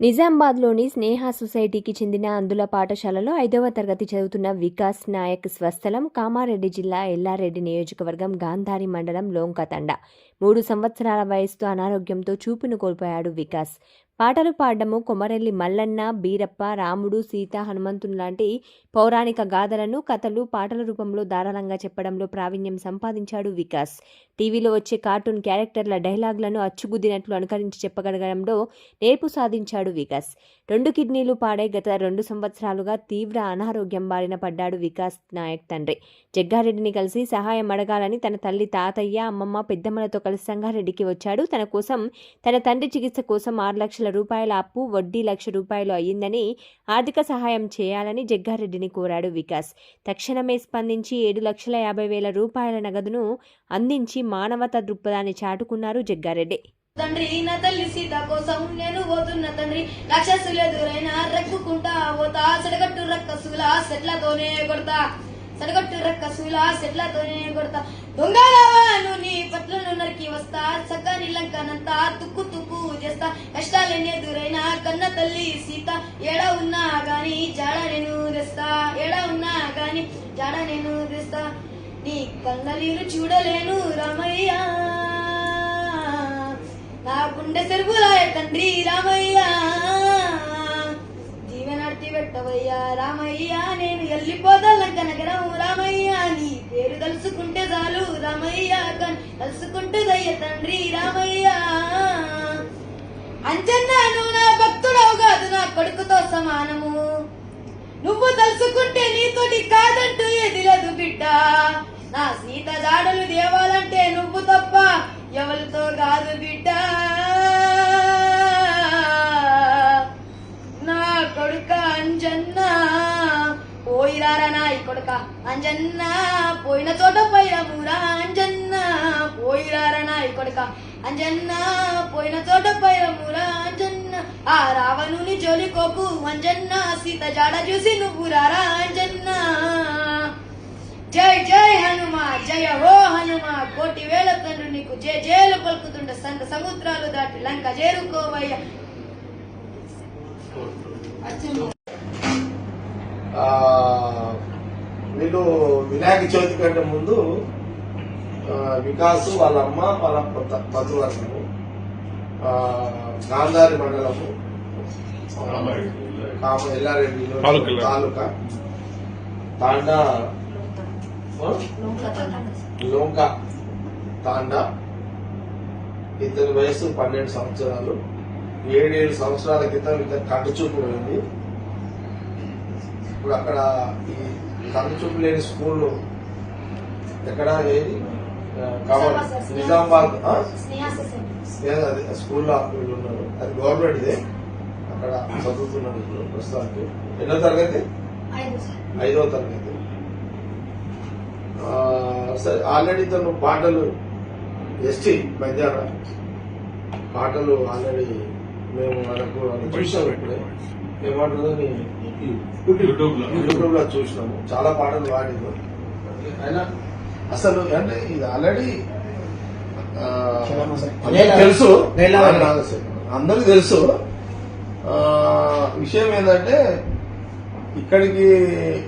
నిజామాబాద్లోని స్నేహ సొసైటీకి చెందిన అందుల పాఠశాలలో ఐదవ తరగతి చదువుతున్న వికాస్ నాయక్ స్వస్థలం కామారెడ్డి జిల్లా ఎల్లారెడ్డి నియోజకవర్గం గాంధారి మండలం లోంక తండ మూడు సంవత్సరాల వయసుతో అనారోగ్యంతో చూపును కోల్పోయాడు వికాస్. పాటలు పాడడము కొమరెల్లి మల్లన్న బీరప్ప రాముడు సీత హనుమంతుని లాంటి పౌరాణిక గాథలను కథలు పాటల రూపంలో ధారాళంగా చెప్పడంలో ప్రావీణ్యం సంపాదించాడు వికాస్. టీవీలో వచ్చే కార్టూన్ క్యారెక్టర్ల డైలాగ్లను అచ్చుగుద్దినట్లు అనుకరించి చెప్పగలగడంలో నేర్పు సాధించాడు వికాస్. రెండు కిడ్నీలు పాడై గత రెండు సంవత్సరాలుగా తీవ్ర అనారోగ్యం బారిన పడ్డాడు వికాస్ నాయక్ తండ్రి. జగ్గారెడ్డిని కలిసి సహాయం అడగాలని తన తల్లి తాతయ్య అమ్మమ్మ పెద్దమ్మలతో కలిసి సంగారెడ్డికి వచ్చాడు. తన కోసం తన తండ్రి చికిత్స కోసం ఆరు లక్షల లక్షల రూపాయల అప్పు వడ్డీ లక్ష రూపాయలు అయ్యిందని ఆర్థిక సహాయం చేయాలని జగ్గారెడ్డిని కోరాడు వికాస్. తక్షణమే స్పందించి ఏడు లక్షల యాభై వేల రూపాయల నగదును అందించి మానవతా దృక్పథాన్ని చాటుకున్నారు జగ్గారెడ్డి. తండ్రి నా తల్లి సీత కోసం నేను పోతున్న తండ్రి రాక్షసులు ఎదురైనా రెక్కుకుంటా పోతా సడగట్టు రక్కసుల సెట్లతోనే కొడతా. సడగట్టు రక్కసుల సెట్లతోనే కొడతా. దొంగలవాను నీ పట్లను నరికి వస్తా. చక్కని లంకనంతా తుక్కు తుక్కు చేస్తా. కష్టాలన్నీ ఎదురైనా కన్న తల్లి సీత. ఏడ ఉన్నా గాని జాడ నేను తెస్తా. ఎడ ఉన్నా గాని జాడ నేను తెస్తా. నీ కన్నలీలు చూడలేను రామయ్య. నా గుండె సెరుగులాయ తండ్రి రామయ్య. పెట్టవయ్యా రామయ్య నేను వెళ్ళిపోదల్లంక నగరం రామయ్య నీ పేరు తలుసుకుంటే చాలు రామయ్య కన్ తలుసుకుంటుందయ్య తండ్రి రామయ్య. అంచన్నాను నా భక్తుడవు కాదు నా కొడుకుతో సమానము. నువ్వు తలుసుకుంటే నీతోటి కాదంటూ ఎదిలేదు బిడ్డ. నా సీత జాడలు దేవాలంటే నువ్వు తప్ప ఎవరితో కాదు బిడ్డ. అంజన్న పోయిన చోట పైరమురా అంజన్న పోయిరారనా నా కొడుక. అంజన్న పోయిన చోట పైరమురా అంజన్న ఆ రావణుని జోలికోకు అంజన్న సీత జాడ చూసి నువ్వు రారా అంజన్న జై జై హనుమ జయ హో హనుమ. కోటి వేల తండ్రి నీకు జయ జయలు పలుకుతుండ సంత సముద్రాలు దాటి లంక చేరుకోవయ్య. వీళ్ళు వినాయక చవితి కంటే ముందు వికాసు వాళ్ళ అమ్మ వాళ్ళ పత- పతువర్గము ఆ, గాంధారి మండలము ఎల్లారెడ్డి తాలూకా. తాండా? లోంక. తాండా. ఇతని వయసు పన్నెండు సంవత్సరాలు. ఏడేడు సంవత్సరాల క్రితం ఇతను కంటి చూపు పోయింది. ఇప్పుడు అక్కడ ఈ కంటి చూపు లేని స్కూల్ ఎక్కడ ఏది? కావాలి. నిజామాబాద్ స్కూల్లో వీళ్ళు ఉన్నారు. అది గవర్నమెంట్దే అక్కడ చదువుతున్నాడు ఇప్పుడు ప్రస్తుతానికి. ఎన్నో తరగతి? ఐదో తరగతి. ఆ, సరే ఆల్రెడీ తను పాటలు ఎస్టీ బంజారా పాటలు ఆల్రెడీ మేము మనకు చూసాం ఇప్పుడే ఏమంటుందని యూట్యూబ్లో. చూసినాము. చాలా పాటలు పాడింది అయినా అసలు అంటే ఇది ఆల్రెడీ తెలుసు. అందరికి తెలుసు. ఆ, విషయం ఏంటంటే ఇక్కడికి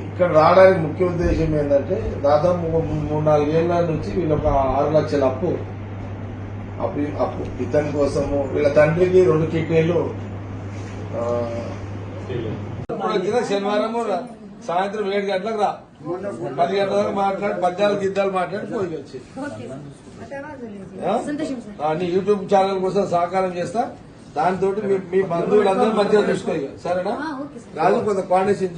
ఇక్కడ రావడానికి ముఖ్య ఉద్దేశం ఏంటంటే దాదాపు ఒక మూడు నాలుగేళ్ళ నుంచి వీళ్ళు ఒక ఆరు లక్షల అప్పు. అప్పు అప్పు. ఇతని కోసము వీళ్ళ తండ్రికి రెండు కిడ్నీలు ఆ, ఇప్పుడు వచ్చిన శనివారం సాయంత్రం ఏడు గంటలకు రా. పది గంటల దాకా మాట్లాడి పద్నాలుగు గిద్దాలు మాట్లాడి పోయి వచ్చి. యూట్యూబ్ ఛానల్ కోసం సహకారం చేస్తా. దాంతో మీ మీ బంధువులందరూ మంచిగా చూసుకో. సరేనా? రాజు కొంత కాండిషన్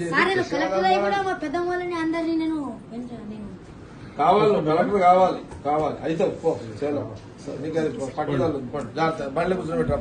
కావాలి కలెక్టర్ కావాలి కావాలి. అయితే పో చలో నీకు అది పట్టుదల. జాగ్రత్త. బండ్లు కూర్చోబెట్టరా